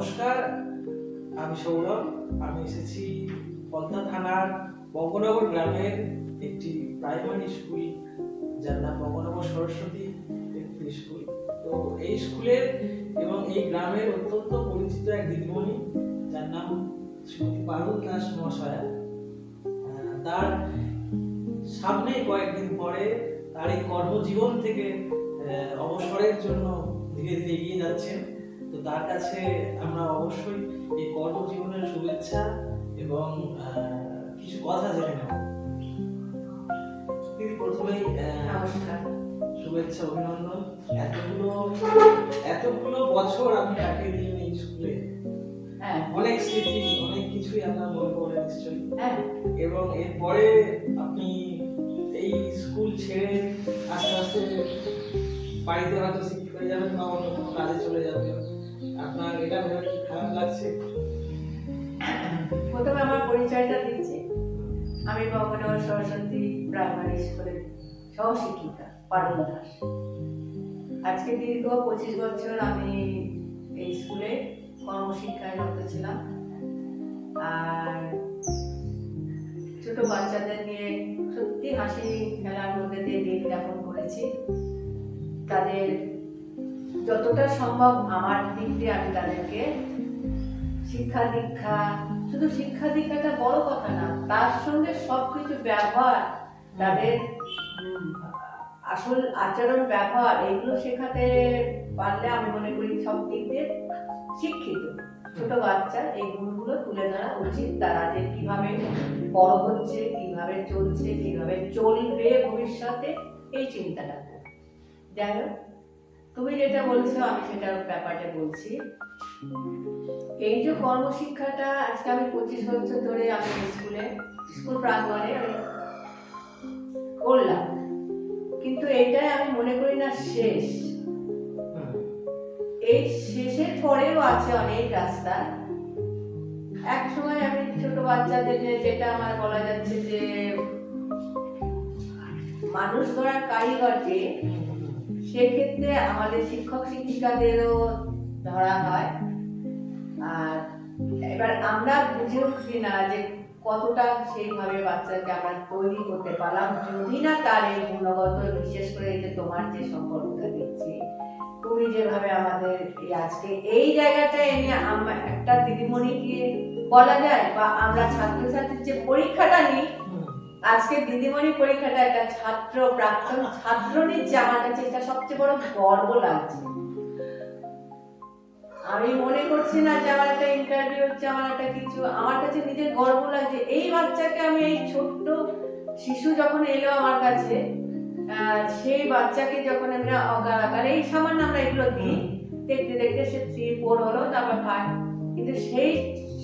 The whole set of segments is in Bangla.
নমস্কার, আমি সৌরভ। আমি এসেছি পদ্মা থানার বঙ্গনগর গ্রামের একটি প্রাইমারি স্কুল যার নাম বঙ্গনগর সরস্বতী একটি স্কুল তো এই স্কুলের এবং এই গ্রামের অত্যন্ত পরিচিত এক দিদিমণি, যার নাম শ্রীমতী পারুল দাস মহাশয়া। তার সামনে কয়েকদিন পরে তার এই কর্মজীবন থেকে অবসরের জন্য ধীরে ধীরে এগিয়ে যাচ্ছেন। তো তার কাছে আমরা অবশ্যই এই কর্মজীবনের শুভেচ্ছা এবং কিছু কথা জেনে নেব। প্রথমেই নমস্কার। শুভেচ্ছা অভিনন্দন। এতগুলো এতগুলো বছর আপনি কাটিয়ে দিলেন এই স্কুলে হ্যাঁ। অনেক স্মৃতি অনেক কিছুই আপনার মনে পড়ে নিশ্চয়ই। হ্যাঁ। এবং এরপরে আপনি এই স্কুল ছেড়ে আস্তে আস্তে বাড়িতে হয়তো শিফট হয়ে যাবেন বা অন্য কোনো কাজে চলে যাবেন। আপনার এটা খারাপ লাগছে? প্রথমে আমার পরিচয়টা দিচ্ছি আমি বঙ্গনগর সরস্বতী প্রাইমারি স্কুলের সহশিক্ষিকা পারুল দাস। আজকে দীর্ঘ পঁচিশ বছর আমি এই স্কুলে কর্মশিক্ষায় রত ছিলাম। আর ছোট বাচ্চাদের নিয়ে সত্যি হাসি খেলার মধ্যে দিয়ে দিন যাপন করেছি। তাদের যতটা সম্ভব আমার দিক দিয়ে আমি তাদেরকে শিক্ষা দীক্ষা, শুধু শিক্ষা দীক্ষাটা বড় কথা না, তার সঙ্গে সবকিছু ব্যবহার, তাদের আসল আচরণ, ব্যবহার, এগুলো শেখাতে পারলে আমি মনে করি সব দিক দিয়ে শিক্ষিত। ছোট বাচ্চা, এই গুণগুলো তুলে ধরা উচিত, তারা যে কীভাবে বড় হচ্ছে, কীভাবে চলছে, কীভাবে চলবে ভবিষ্যতে, এই চিন্তাটা। যাই হোক। তুমি যেটা বলছো, আমি সেটার ব্যাপারে বলছি। এই যে কর্মশিক্ষাটা, আজকে আমি পঁচিশ বছর ধরে আমি স্কুলে, স্কুল প্রাঙ্গণে আমি করলাম। কিন্তু এটাই আমি মনে করি না শেষ। এই শেষের পরেও আছে অনেক রাস্তা। এক সময় আমি ছোট বাচ্চাদের যেটা আমার বলা যাচ্ছে যে, মানুষ গড়ার কারিগর যে সেক্ষেত্রে আমাদের শিক্ষক শিক্ষিকাদেরও ধরা হয়। আর এবার আমরা বুঝে উঠছি না যে কতটা সেইভাবে বাচ্চাকে আমরা তৈরি করতে পারলাম, যদি না তার এই গুণগত, বিশেষ করে এই যে তোমার যে সম্পর্কটা দেখছি, তুমি যেভাবে আমাদের এই আজকে এই জায়গাটা এনে আমরা একটা দিদিমণিকে বলা যায় বা আমরা ছাত্রছাত্রীর যে পরীক্ষাটা নিই আজকে দিদিমণি পরীক্ষাটা একটা ছাত্র প্রাক্তন ছাত্র নিচ্ছে আমার কাছে এটা সবচেয়ে বড় গর্ব লাগছে। আমি মনে করছি না যে আমার একটা ইন্টারভিউ হচ্ছে আমার একটা কিছু, আমার কাছে নিজের গর্ব লাগছে। এই বাচ্চাকে আমি, এই ছোট্ট শিশু যখন এলো আমার কাছে সেই বাচ্চাকে যখন আমরা অগার এই সামান্য আমরা এগুলো দিই। দেখতে দেখতে সে থ্রি ফোর হলো, তারপর ফাইভ কিন্তু সেই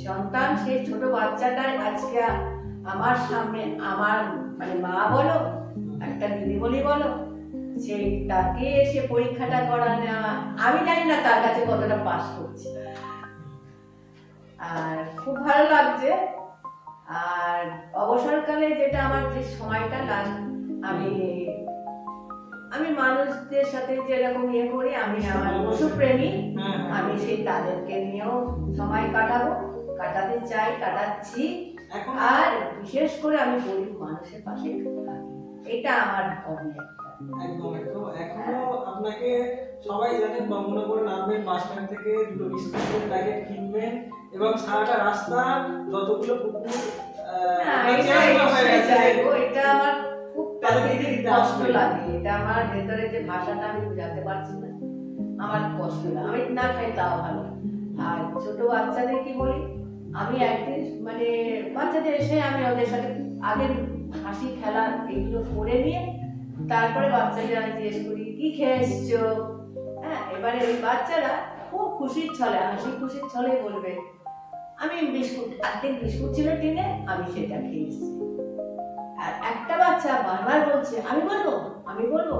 সন্তান, সেই ছোট বাচ্চাটাই আজকে আমার সামনে আমার মানে মা বলো একটা দিদিমণি বলো সেই তাকে এসে পরীক্ষাটা করা নেওয়া আমি জানি না তার কাছে কতটা পাস করছে। আর খুব ভালো লাগছে। আর অবসরকালে যেটা আমার যে সময়টা লাস্ট আমি আমি মানুষদের সাথে যেরকম ইয়ে করি আমি আমার পশুপ্রেমী হ্যাঁ, হ্যাঁ। আমি সেই তাদেরকে নিয়েও সময় কাটাবো কাটাতে চাই কাটাচ্ছি। আর বিশেষ করে আমি গরিব মানুষের পাশে এটা আমার ধর্ম একদম একদম। এখনও আপনাকে সবাই জানেন বঙ্গনগর নামবেন বাস থেকে দুটো বিস্কুটের প্যাকেট কিনবেন এবং সারাটা রাস্তা যতগুলো কুকুর এটা হয়ে এটা আমার খুব কষ্ট লাগে। এটা আমার ভেতরে যে ভাষাটা আমি বোঝাতে পারছি না আমার কষ্ট লাগে। আমি না খাই তাও ভালো। আর ছোট বাচ্চাদের কি বলি? আমি একদিন মানে বাচ্চাদের এসে আমি ওদের সাথে আগের হাসি, খেলা এগুলো করে নিয়ে তারপরে বাচ্চাদের আমি জিজ্ঞেস করি, কি খেয়ে এসছো? হ্যাঁ এবারে ওই বাচ্চারা খুব খুশির ছলে, হাসি খুশির ছলে বলবে, আমি বিস্কুট আর্ধেক বিস্কুট ছিল টিনে আমি সেটা খেয়েছি আর একটা বাচ্চা বারবার বলছে, আমি বলব আমি বলব?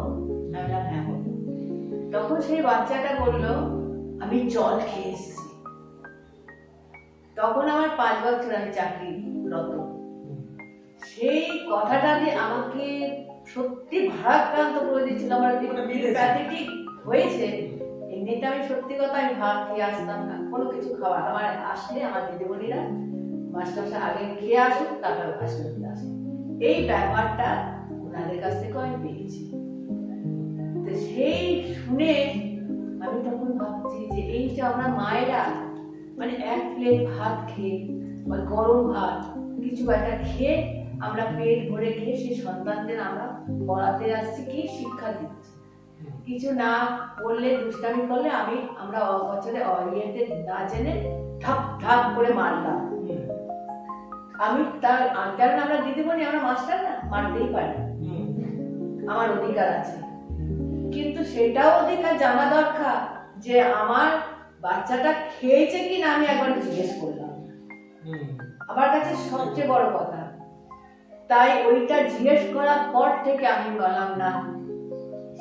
আমি হ্যাঁ বলব। তখন সেই বাচ্চাটা বলল, আমি জল খেয়ে এসেছি। তখন আমার পাঁচ বছর আমি চাকরিরত সেই কথাটা যে আমাকে সত্যি ভারাক্রান্ত করে দিয়েছিল আমার। প্যাথেটিক হয়েছে এমনিতে আমি সত্যি কথা আমি ভাত খেয়ে আসতাম না। কোনো কিছু খাওয়া আমার আসলে আমার দিদিমণিরা মাস্টারমশাই আগে খেয়ে আসুক তারপর আসবে আসুক। এই ব্যাপারটা ওনাদের কাছ থেকেও আমি পেয়েছি। তো সেই শুনে আমি তখন ভাবছি যে এই যে আমরা মায়েরা মানে এক প্লেট ভাত খেয়ে বা গরম ভাত, কিছু একটা খেয়ে আমরা পেট ভরে খেয়ে সেই সন্তানদের আমরা পড়াতে আসছি, কি শিক্ষা দিচ্ছি? কিছু না বললে দুষ্টামি করলে আমি, আমরা বছরে ইয়েতে না জেনে ঠাপ ঠাপ করে মারলাম। আমি তার কারণ আমরা দিদি দিদিমণি, আমরা মাস্টার না, মারতেই পারি। আমার অধিকার আছে। কিন্তু সেটাও অধিকার জানা দরকার যে আমার বাচ্চাটা খেয়েছে কি না আমি একবার জিজ্ঞেস করলাম। আমার কাছে সবচেয়ে বড় কথা তাই ওইটা জিজ্ঞেস করার পর থেকে আমি বললাম না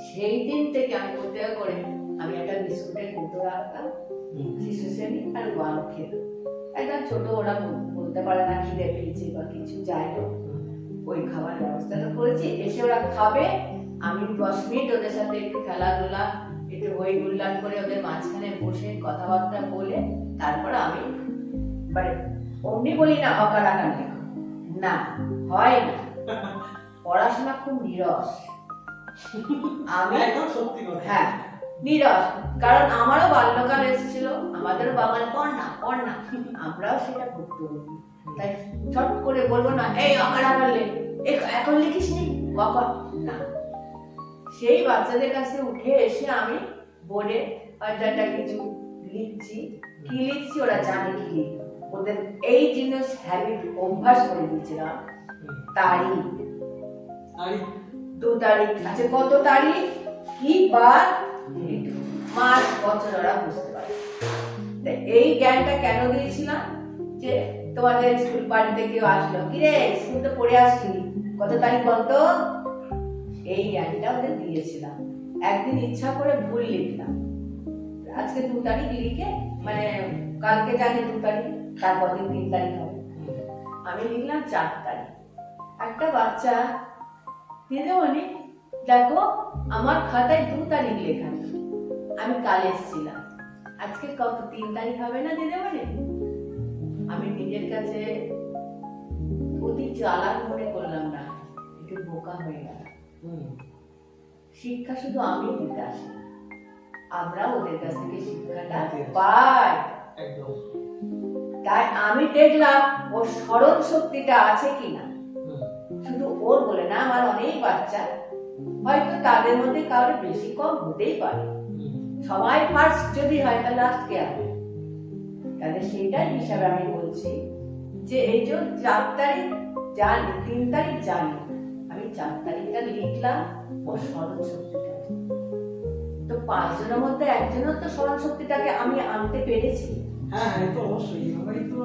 সেই দিন থেকে আমি কোথাও করে আমি একটা বিস্কুটের কুটো রাখতাম শিশু শ্রেণি আর গরম খেত একদম ছোট ওরা বল- বলতে পারে না খিদে পেয়েছে বা কিছু যাই হোক ওই খাবার ব্যবস্থাটা করেছি। এসে ওরা খাবে আমি দশ মিনিট ওদের সাথে একটু খেলাধুলা একটু হই হুল্লান করে ওদের মাঝখানে বসে কথাবার্তা বলে তারপর আমি মানে অমনি বলি না অকার লেখো। না হয় না। পড়াশোনা খুব নিরস। আমি একদম সত্যি হ্যাঁ নিরস। কারণ আমারও বাল্যকাল এসেছিল আমাদেরও বাবা পড় না পড় না আমরাও সেটা করতে তাই চট করে বলব না এই আকার আকার লেখ। এখন লিখিস নি কখন সেই বাচ্চাদের কাছে উঠে এসে আমি বোর্ডে একটা কিছু লিখছি। কি লিখছি? ওরা জানে কি ওদের এই জিনিস হ্যাবিট অভ্যাস করে দিয়েছিলাম। তারিখ। দু তারিখ। আছে কত তারিখ? কি বার? মাস বছর ওরা বুঝতে পারে। এই জ্ঞানটা কেন দিয়েছিলাম? যে তোমাদের স্কুল বাড়িতে কেউ আসলো কি রে স্কুল তো পড়ে আসলি। কত তারিখ বলতো? এই জ্ঞানটা ওদের দিয়েছিলাম। একদিন ইচ্ছা করে ভুল লিখলাম। আজকে দু তারিখ লিখে মানে কালকে জানি দু তারিখ, তারপর দিন তিন তারিখ হবে। আমি লিখলাম চার তারিখ। একটা বাচ্চা দিদিমণি দেখো, আমার খাতায় দু তারিখ লেখা আমি কাল এসেছিলাম। আজকে কত, তিন তারিখ হবে না দিদিমণি আমি নিজের কাছে অতি চালাক মনে করলাম না, একটু বোকা হয়ে গেল। শিক্ষা শুধু আমি দিতে আসি। আমরা ওদের কাছ থেকে শিক্ষাটা পাই। একদম। তাই আমি দেখলাম ওর স্মরণ শক্তিটা আছে কিনা। শুধু ওর বলে না আমার অনেক বাচ্চা। হয়তো তাদের মধ্যে কারোর বেশি কম হতেই পারে। সবাই ফার্স্ট যদি হয় তাহলে লাস্ট কে হবে? তাহলে সেইটাই হিসাবে আমি বলছি যে এই যে চার তারিখ জানি তিন তারিখ জানি চার তারিখটা লিখলাম ওর স্মরণ শক্তিটা তো পাঁচজনের মধ্যে একজনের তো স্মরণ শক্তিটাকে আমি আনতে পেরেছি। হ্যাঁ হ্যাঁ, তো অবশ্যই এভাবেই তো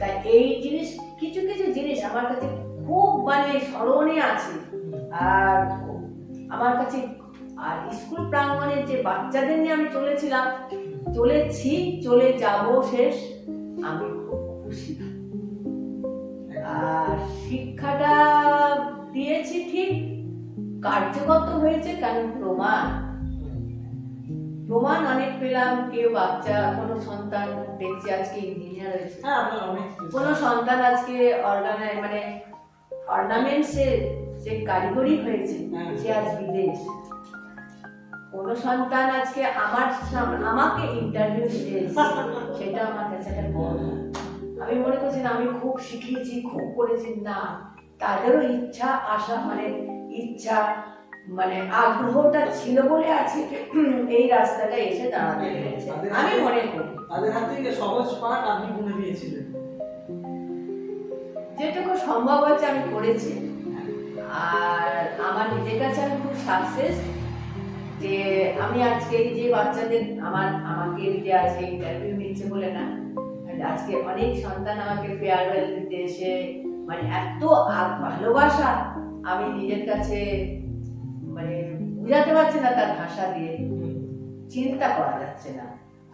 তাই এই জিনিস কিছু কিছু জিনিস আমার কাছে খুব মানে স্মরণে আছে। আর আমার কাছে আর স্কুল প্রাঙ্গণের যে বাচ্চাদের নিয়ে আমি চলেছিলাম চলেছি চলে যাব শেষ আমি খুব খুশি। আর শিক্ষাটা দিয়েছি ঠিক কার্যকর তো হয়েছে কারণ প্রমাণ। প্রমাণ অনেক পেলাম কেউ বাচ্চা কোনো সন্তান দেখছি আজকে ইঞ্জিনিয়ার হয়েছে। হ্যাঁ কোনো সন্তান আজকে অর্গানাই মানে অর্নামেন্টসে যে কারিগরি হয়েছে হ্যাঁ। সে আজ বিদেশ। কোনো সন্তান আজকে আমার আমাকে ইন্টারভিউ দিতে সেটা আমার কাছে একটা আমি মনে করছি না আমি খুব শিখিয়েছি খুব করেছি না। তাদেরও ইচ্ছা আশা মানে ইচ্ছা মানে আগ্রহটা ছিল বলে আজকে এই রাস্তাটা এসে দাঁড়াতে পেরেছে। আমি মনে করি। তাদের হাত থেকে সহজ পাঠ আপনি বলে দিয়েছিলেন। যেটুকু সম্ভব হচ্ছে আমি করেছি। আর আমার নিজের কাছে আমি খুব সাকসেস যে আমি আজকে যে বাচ্চাদের আমার আমাকে যে আজকে ইন্টারভিউ নিচ্ছে বলে না আজকে অনেক সন্তান আমাকে ফেয়ারওয়েল দিতে এসে মানে এত ভালোবাসা আমি নিজের কাছে মানে বুঝাতে পারছি না তার ভাষা দিয়ে চিন্তা করা যাচ্ছে না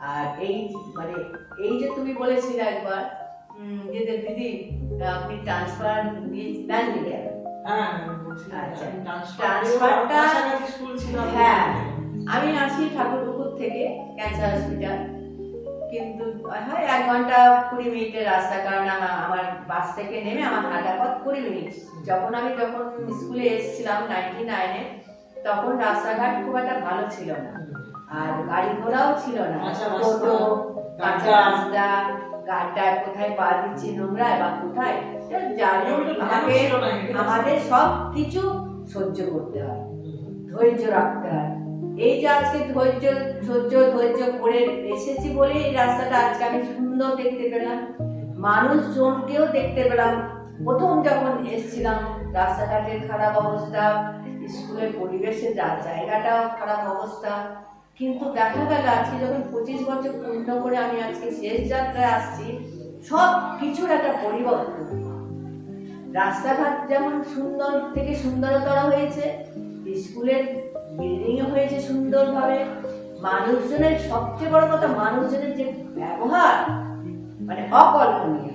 আর এই মানে এই যে তুমি বলেছিলে একবার যে দিদি আপনি ট্রান্সফার নিয়ে নেননি কেন হ্যাঁ আচ্ছা। হ্যাঁ। আমি আসি ঠাকুর পুকুর থেকে ক্যান্সার হসপিটাল কিন্তু হয় এক ঘণ্টা কুড়ি মিনিটের রাস্তা কারণ আমার বাস থেকে নেমে আমার হাঁটা পথ কুড়ি মিনিট। যখন আমি যখন স্কুলে এসেছিলাম নাইনটি নাইনে তখন রাস্তাঘাট খুব একটা ভালো ছিল না। আর গাড়ি ঘোড়াও ছিল না। টোটো কাঁচা রাস্তা গাড্ডায় কোথায় পা দিচ্ছি নোংরায় বা কোথায়? আমাকে আমাদের সব কিছু সহ্য করতে হয় ধৈর্য রাখতে হয়। এই যে আজকে ধৈর্য সহ্য ধৈর্য করে এসেছি বলে এই রাস্তাটা আজকে আমি সুন্দর দেখতে পেলাম। মানুষজনকেও দেখতে পেলাম। প্রথম যখন এসছিলাম, রাস্তাঘাটের খারাপ অবস্থা, স্কুলের পরিবেশের জায়গাটাও খারাপ অবস্থা। কিন্তু দেখা গেল আজকে যখন পঁচিশ বছর পূর্ণ করে আমি আজকে শেষ যাত্রায় আসছি সব কিছুর একটা পরিবর্তন। রাস্তাঘাট যেমন সুন্দর, থেকে সুন্দরতর হয়েছে স্কুলের বিল্ডিং হয়েছে সুন্দরভাবে। মানুষজনের সবচেয়ে বড় কথা মানুষজনের যে ব্যবহার মানে অকল্পনীয়।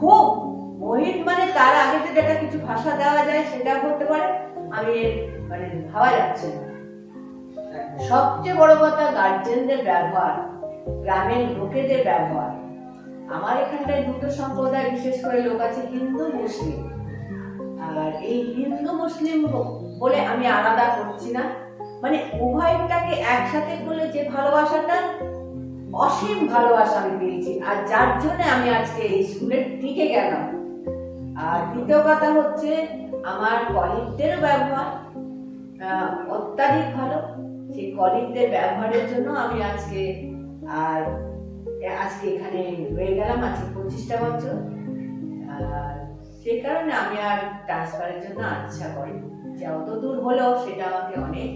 খুব। মোহিত মানে তার আগে যে যেটা কিছু ভাষা দেওয়া যায় সেটা করতে পারে। আমি মানে ভাবা যাচ্ছে না। সবচেয়ে বড় কথা গার্জেনদের ব্যবহার গ্রামের লোকেদের ব্যবহার। আমার এখানটায় দুটো সম্প্রদায় বিশেষ করে লোক আছে হিন্দু মুসলিম। আর এই হিন্দু মুসলিম বলে আমি আলাদা করছি না। মানে উভয়টাকে একসাথে করলে যে ভালোবাসাটা, অসীম ভালোবাসা আমি পেয়েছি। আর যার জন্য আমি আজকে এই স্কুলে টিকে গেলাম। আর দ্বিতীয় কথা হচ্ছে, আমার কলিগদের ব্যবহার অত্যাধিক ভালো। সেই কলিগদের ব্যবহারের জন্য আমি আজকে আর আজকে এখানে রয়ে গেলাম, আজকে পঁচিশটা বছর। আর সেই কারণে আমি আর ট্রান্সফারের জন্য আচ্ছা করি যে অত দূর হলেও সেটা আমাকে অনেক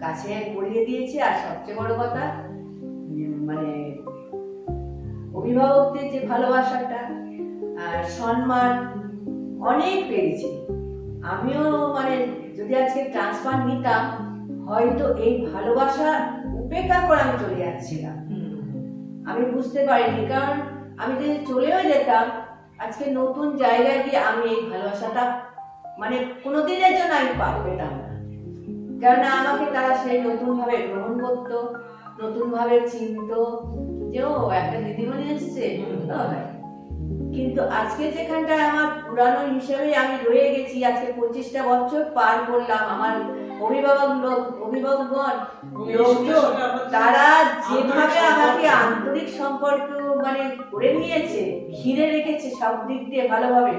কাছে করিয়ে দিয়েছে। আর সবচেয়ে বড় কথা মানে অভিভাবকদের যে ভালোবাসাটা আর সম্মান অনেক পেয়েছি। আমিও মানে যদি আজকে ট্রান্সফার নিতাম হয়তো এই ভালোবাসা উপেক্ষা করে আমি চলে যাচ্ছিলাম। আমি বুঝতে পারিনি কারণ আমি যদি চলেও যেতাম আজকে নতুন জায়গায় গিয়ে আমি এই ভালোবাসাটা মানে কোনোদিনের জন্য আমি পাই পেতাম না। কেননা আমাকে তারা সেই নতুনভাবে গ্রহণ করতো নতুনভাবে চিনত। যে ও একটা দিদিমণি এসছে। কিন্তু আজকে যেখানটায় আমার পুরানো হিসেবে আমি রয়ে গেছি আজকে পঁচিশটা বছর পার করলাম আমার অভিভাবক লোক অভিভাবকগণ, লোকজন, তারা যেভাবে আমাকে আন্তরিক সম্পর্ক মানে করে নিয়েছে, ঘিরে রেখেছে সব দিক দিয়ে ভালোভাবে,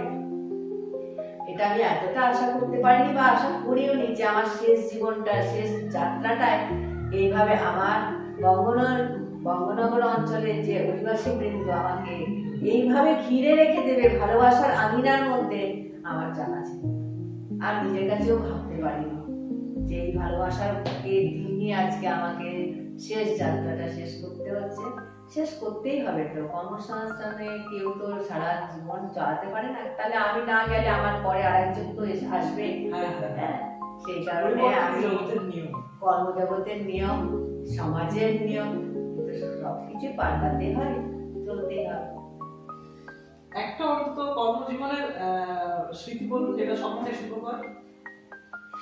এটা আমি এতটা আশা করতে পারিনি বা আশা করিও নি যে আমার শেষ জীবনটা, শেষ যাত্রাটায় এইভাবে আমার বঙ্গনগর বঙ্গনগর অঞ্চলের যে অধিবাসী বৃন্দ আমাকে এইভাবে ঘিরে রেখে দেবে ভালোবাসার আঙিনার মধ্যে আমার জানা ছিল। আর নিজের কাছেও ভাবতে পারিনি। যে এই ভালোবাসাকে নিয়ে আজকে আমাকে শেষ যাত্রাটা শেষ করতে হচ্ছে। শেষ করতেই হবে তো। কর্মসংস্থানে কেউ তো সারা জীবন চালাতে পারে না। তাহলে আমি না গেলে আমার পরে আরেকজন তো আসবে। হ্যাঁ হ্যাঁ। হ্যাঁ সেই কারণে আমি কর্মজগতের নিয়ম সমাজের নিয়ম সবকিছু পাল্টাতে হয় চলতেই হবে। একটা অন্তত কর্মজীবনের স্মৃতি বলুন যেটা সবচেয়ে সুখকর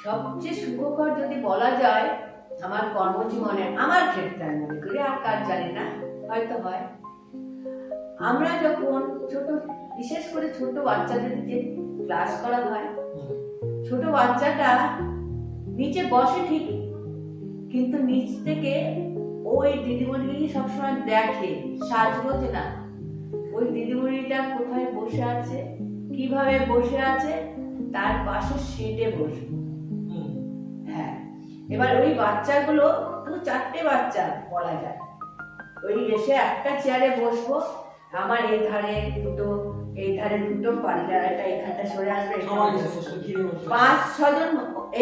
সবচেয়ে সুখকর যদি বলা যায়, আমার কর্মজীবনে আমার ক্ষেত্রে আমি মনে করি আর কার জানি না, হয়তো হয়। আমরা যখন ছোট, বিশেষ করে ছোট বাচ্চাদের যে ক্লাস করা হয়, ছোট বাচ্চাটা নিচে বসে ঠিকই কিন্তু নিচ থেকে ওই দিদিমণি সবসময় দেখে, সাজগোজ না। ওই দিদিমণিটা কোথায় বসে আছে, কীভাবে বসে আছে, তার পাশে সিটে বসবে এবার ওই বাচ্চাগুলো দু চারটে বাচ্চা বলা যায়। ওই এসে একটা চেয়ারে বসবো আমার এই ধারে দুটো এই ধারে দুটো পাল্লাটা এখানটা সরে আসবে। পাঁচ ছজন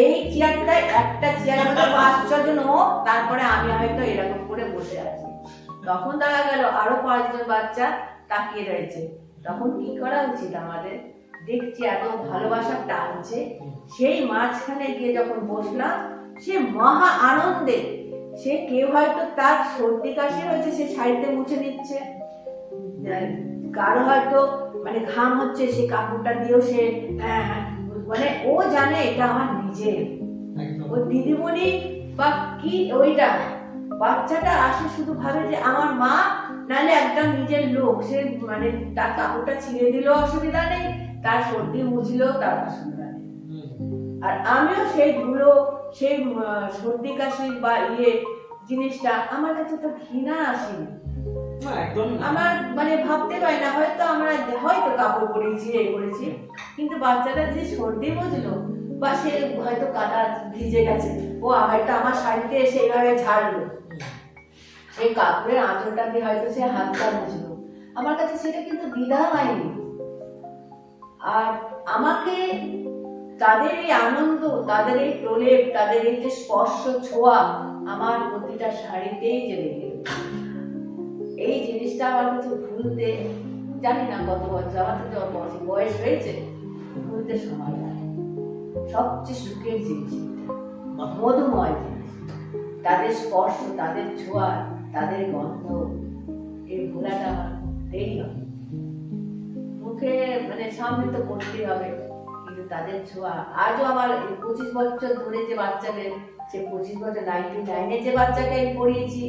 এই চেয়ারটায় একটা মধ্যে পাঁচ ছজন ও তারপরে আমি হয়তো এরকম করে বসে আছি। তখন দেখা গেল আরও পাঁচজন বাচ্চা তাকিয়ে রয়েছে। তখন কি করা উচিত আমাদের? দেখছি এত ভালোবাসা টানছে। সেই মাঝখানে গিয়ে যখন বসলাম সে মহা আনন্দে। সে কেউ হয়তো তার সর্দি কাশি হয়েছে সে শাড়িতে মুছে আহ, কারও হয়তো মানে ঘাম হচ্ছে সে কাপড়টা দিয়েও সে মানে ও জানে এটা আমার নিজের। ও দিদিমণি বা কি ওইটা বাচ্চাটা আসে শুধু ভাবে যে আমার মা নাহলে একদম নিজের লোক। সে মানে তার কাপড়টা ছিঁড়ে দিলেও অসুবিধা নেই তার সর্দি মুছলেও তার অসুবিধা। আর আমিও সেই ধুলো সেই সর্দি কাশি বা ইয়ে জিনিসটা আমার কাছে তো ঘৃণা আসেনি। একদম আমার মানে ভাবতে পারি না হয়তো আমরা হয়তো কাপড় পরেছি এই করেছি কিন্তু বাচ্চাটা যে সর্দি বুঝলো বা সে হয়তো কাদা ভিজে গেছে ও হয়তো আমার শাড়িতে এসে এইভাবে ঝাড়লো। সেই কাপড়ের আঁচলটা দিয়ে হয়তো সে হাতটা মুছলো আমার কাছে সেটা কিন্তু দ্বিধা হয়নি। আর আমাকে তাদের এই আনন্দ, তাদের এই প্রলেপ, তাদের এই যে স্পর্শ ছোঁয়া আমার প্রতিটা শাড়িতেই যে লেগে এই জিনিসটা আমার কাছে ভুলতে, জানি না কত বছর, আমার তো বয়স হয়েছে, ভুলতে সময় লাগে। সবচেয়ে সুখের জিনিস মধুময় জিনিস। তাদের স্পর্শ, তাদের ছোঁয়া, তাদের গন্ধ, এই ভোলাটা আমার দেরি হবে। মুখে মানে সামনে তো করতেই হবে। কিন্তু তাদের ছোঁয়া। আজও আমার পঁচিশ বছর ধরে যে বাচ্চাদের সে পঁচিশ বছর নাইনটি নাইনে যে বাচ্চাকে আমি পড়িয়েছি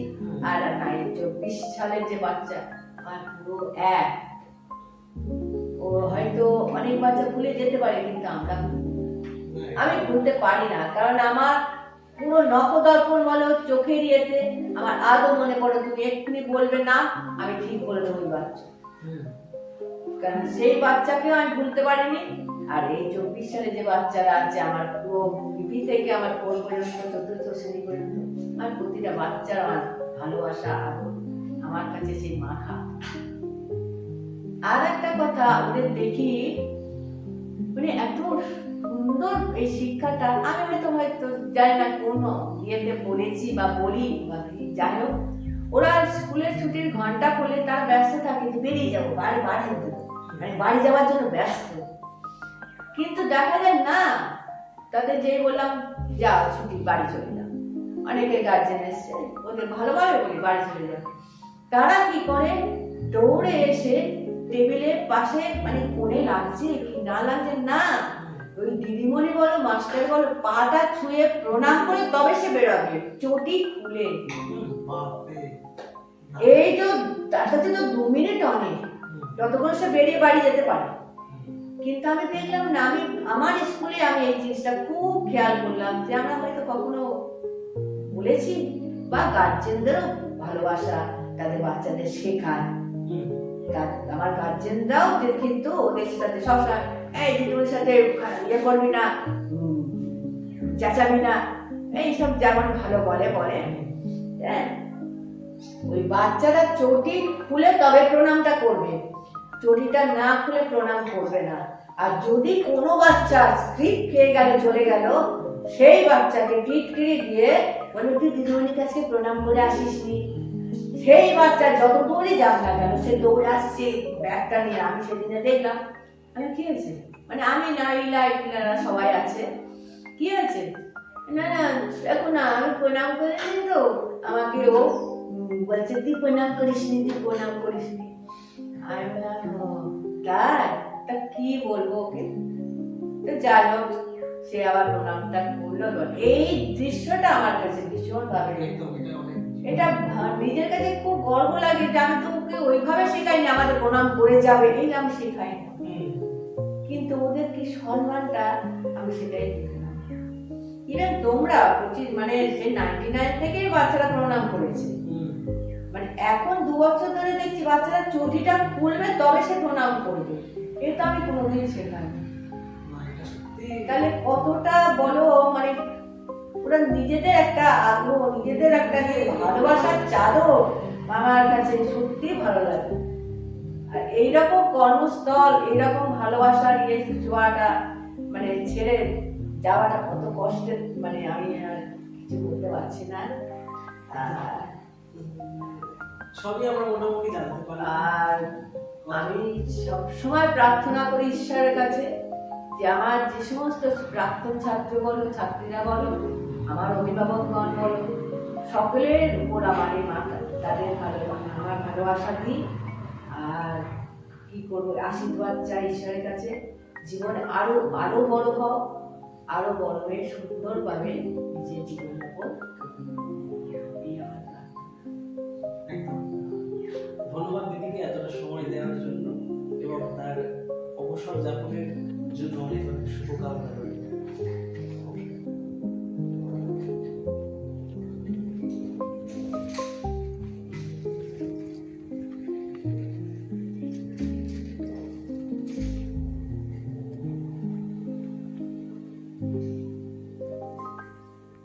আর নাইন চব্বিশ সালের যে বাচ্চা আমার পুরো এক। ও হয়তো অনেক বাচ্চা ভুলে যেতে পারে কিন্তু আমরা আমি ভুলতে পারি না কারণ আমার পুরো নখদর্পণ বলো চোখের ইয়েতে আমার আদৌ মনে পড়ে তুমি এক্ষুনি বলবে না আমি ঠিক বলে দেবো ওই বাচ্চা। কারণ সেই বাচ্চাকেও আমি ভুলতে পারিনি। আর এই চব্বিশ সালে যে বাচ্চারা আছে, আমার পুরো থেকে আমার ফোন পর্যন্ত, চতুর্থ শ্রেণি পর্যন্ত, আমার প্রতিটা বাচ্চার আমার ভালোবাসা, আদর, আমার কাছে সেই মাখা। আর একটা কথা ওদের দেখি মানে এত সুন্দর এই শিক্ষাটা, আমি হয়তো হয়তো জানি না কোন ইয়েতে পড়েছি বা বলি বা যাই হোক, ওরা স্কুলের ছুটির ঘণ্টা পড়লে তারা ব্যস্ত থাকে যে বেরিয়ে যাব বাড়ি বাড়ি হবে। মানে বাড়ি যাওয়ার জন্য ব্যস্ত। কিন্তু দেখা যায় না তাদের যেই বললাম যা ছুটি বাড়ি চলে যাও অনেকে গার্জেন এসছে ওদের ভালোভাবে বলি বাড়ি চলে যাও তারা কি করে? দৌড়ে এসে টেবিলের পাশে মানে কোণে লাগছে কি না লাগছে না ওই দিদিমণি বলো মাস্টার বলো পাটা ছুঁয়ে প্রণাম করে তবে সে বেরোবে। চটি খুলে এই তো তার কাছে তো দু মিনিট অনেক। যতক্ষণ সে বেরিয়ে বাড়ি যেতে পারে। কিন্তু আমি দেখলাম না, আমি, আমার স্কুলে আমি এই জিনিসটা খুব খেয়াল করলাম যে আমরা হয়তো কখনো বলেছি বা গার্জেনদেরও ভালোবাসা তাদের বাচ্চাদের শেখায়। আমার গার্জেনরাও কিন্তু ওদের সাথে সবসময়, এই দিদিমণির সাথে ইয়ে করবি না চেঁচাবি না। এইসব যেমন ভালো বলে বলে। হ্যাঁ ওই বাচ্চারা চটি খুলে তবে প্রণামটা করবে। চটিটা না খুলে প্রণাম করবে না। আর যদি কোনো বাচ্চা স্ক্রিপ্ট খেয়ে গেল চলে গেল, সেই বাচ্চাকে টিটকিরি দিয়ে বলবে তুই দিদিমণির কাছে প্রণাম করে আসিস নি সেই বাচ্চা যত দূরে যাক না কেন, সে দৌড়ে আসছে, ব্যাগটা নিয়ে। আমি সেদিনে দেখলাম। আমি কি হয়েছে? মানে আমি না ইলা ইলারা সবাই আছে। কি হয়েছে? না না, দেখো না, আমি প্রণাম করিনি তো। আমাকে ও বলছে, তুই প্রণাম করিস নি তুই প্রণাম করিস নি আমি বললাম তাই তা কি বলব ওকে? তো যাই হোক সে আবার প্রণামটা করল। এই দৃশ্যটা আমার কাছে ভীষণ ভাবে এটা নিজের কাছে খুব গর্ব লাগে যে আমি তো ওকে ওইভাবে শেখাইনি আমাদের প্রণাম করে যাবে এই আমি শেখাই না কিন্তু ওদের কি সম্মানটা আমি সেটাই ইভেন তোমরা পঁচিশ মানে সেই নাইনটি নাইন থেকেই বাচ্চারা প্রণাম করেছে। এখন দু বছর ধরে দেখছি বাচ্চারা চটিটা খুলবে, তবে সে প্রণাম করবে। এটা আমি কোনোদিন শেখাই তাহলে কতটা বলো মানে ওরা নিজেদের একটা আগ্রহ, নিজেদের একটা যে ভালোবাসার চাদর আমার কাছে সত্যি ভালো লাগে। আর এইরকম কর্মস্থল, এইরকম ভালোবাসার ইয়ে ছোঁয়াটা মানে ছেড়ে যাওয়াটা কত কষ্টের মানে আমি আর কিছু বলতে পারছি না। সবই আমরা মোটামুটি জানতে পারলাম আর আমি সবসময় প্রার্থনা করি ঈশ্বরের কাছে যে আমার যে সমস্ত প্রাক্তন ছাত্র বলো, ছাত্রীরা বলো, আমার অভিভাবকগণ বলো, সকলের উপর আমার এই মা তাদের ভালো আমার ভালোবাসা দিই আর কি করব? আশীর্বাদ চাই ঈশ্বরের কাছে। জীবনে আরও আরও বড় হও আরও বড় হয়ে সুন্দরভাবে নিজের জীবন